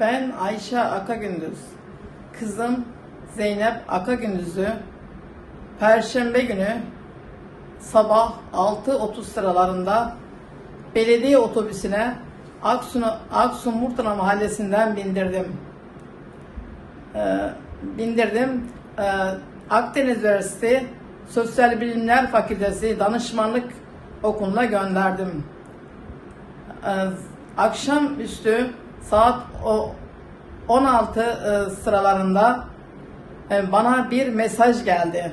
Ben Ayşe Akagündüz. Kızım Zeynep Akagündüz'ü Perşembe günü sabah 6.30 sıralarında belediye otobüsüne Aksun, Aksun Murtala mahallesinden bindirdim. Ee, bindirdim. Ee, Akdeniz Üniversitesi Sosyal Bilimler Fakültesi Danışmanlık Okulu'na gönderdim. Ee, akşamüstü saat o 16 e, sıralarında e, bana bir mesaj geldi.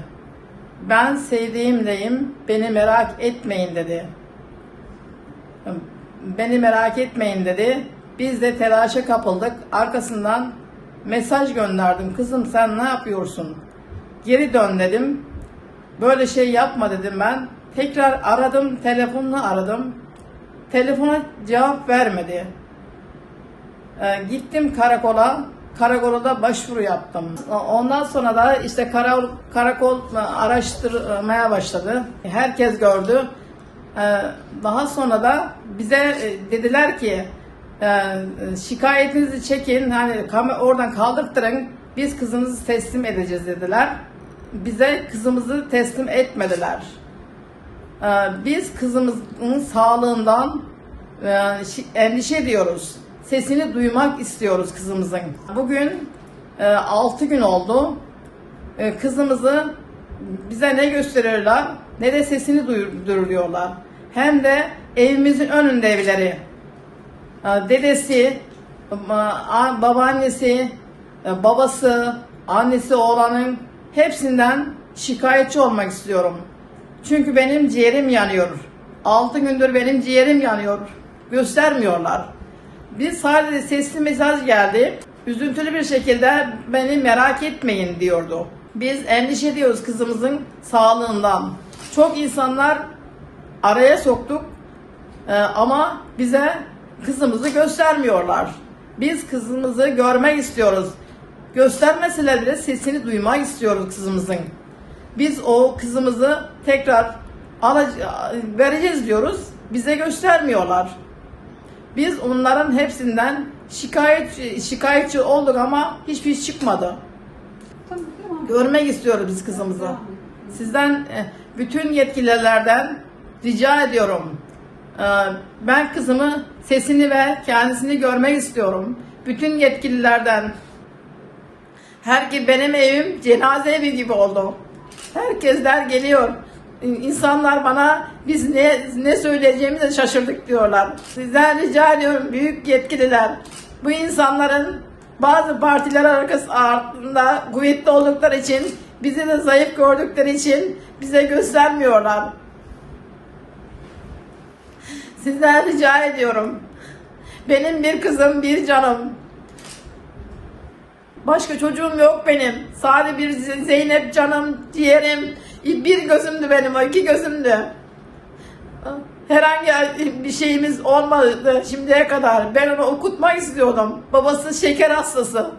Ben sevdiğimdeyim, beni merak etmeyin dedi. Beni merak etmeyin dedi. Biz de telaşa kapıldık. Arkasından mesaj gönderdim. Kızım sen ne yapıyorsun? Geri dön dedim. Böyle şey yapma dedim ben. Tekrar aradım, telefonla aradım. Telefona cevap vermedi. Ee, gittim karakola. Karakola başvuru yaptım. Ondan sonra da işte karakol, karakol araştırmaya başladı. Herkes gördü. Ee, daha sonra da bize e, dediler ki e, şikayetinizi çekin, hani oradan kaldırttırın, biz kızınızı teslim edeceğiz dediler. Bize kızımızı teslim etmediler. Ee, Biz kızımızın sağlığından e, endişe ediyoruz. Sesini duymak istiyoruz kızımızın. Bugün 6 gün oldu. E, Kızımızı bize ne gösteriyorlar ne de sesini duyuruyorlar. Hem de evimizin önünde evleri. E, Dedesi, babaannesi, e, babası, annesi oğlanın hepsinden şikayetçi olmak istiyorum. Çünkü benim ciğerim yanıyor. 6 gündür benim ciğerim yanıyor. Göstermiyorlar. Biz sadece sesli mesaj geldi. Üzüntülü bir şekilde beni merak etmeyin diyordu. Biz endişe ediyoruz kızımızın sağlığından. Çok insanlar araya soktuk Ee, ama bize kızımızı göstermiyorlar. Biz kızımızı görmek istiyoruz. Göstermeseler bile sesini duymak istiyoruz kızımızın. Biz o kızımızı tekrar vereceğiz diyoruz. Bize göstermiyorlar. Biz onların hepsinden şikayet şikayetçi olduk ama hiçbir şey çıkmadı. Görmek istiyoruz biz kızımızı. Sizden e, bütün yetkililerden rica ediyorum. E, Ben kızımı sesini ve kendisini görmek istiyorum. Bütün yetkililerden. Her benim evim cenaze evi gibi oldu. Herkesler geliyor. İnsanlar bana biz ne ne söyleyeceğimizi şaşırdık diyorlar. Sizden rica ediyorum büyük yetkililer. Bu insanların bazı partiler arkası altında kuvvetli oldukları için bizi de zayıf gördükleri için bize göstermiyorlar. Sizden rica ediyorum. Benim bir kızım, bir canım. Başka çocuğum yok benim. Sadece bir Zeynep canım, ciğerim. Bir gözümdü benim, o iki gözümdü. Herhangi bir şeyimiz olmadı şimdiye kadar. Ben onu okutmak istiyordum. Babası şeker hastası.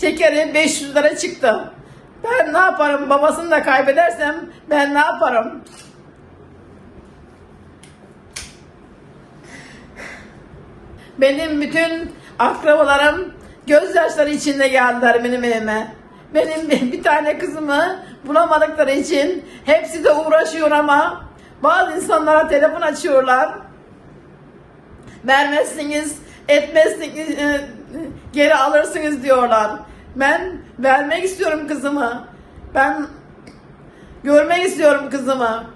Şekeri 500 lira çıktı. Ben ne yaparım? Babasını da kaybedersem ben ne yaparım? Benim bütün akrabalarım gözyaşları içinde geldiler benim evime. Benim bir tane kızımı bulamadıkları için hepsi de uğraşıyor ama bazı insanlara telefon açıyorlar. Vermezsiniz, etmezsiniz, e, geri alırsınız diyorlar. Ben vermek istiyorum kızımı. Ben görmek istiyorum kızımı.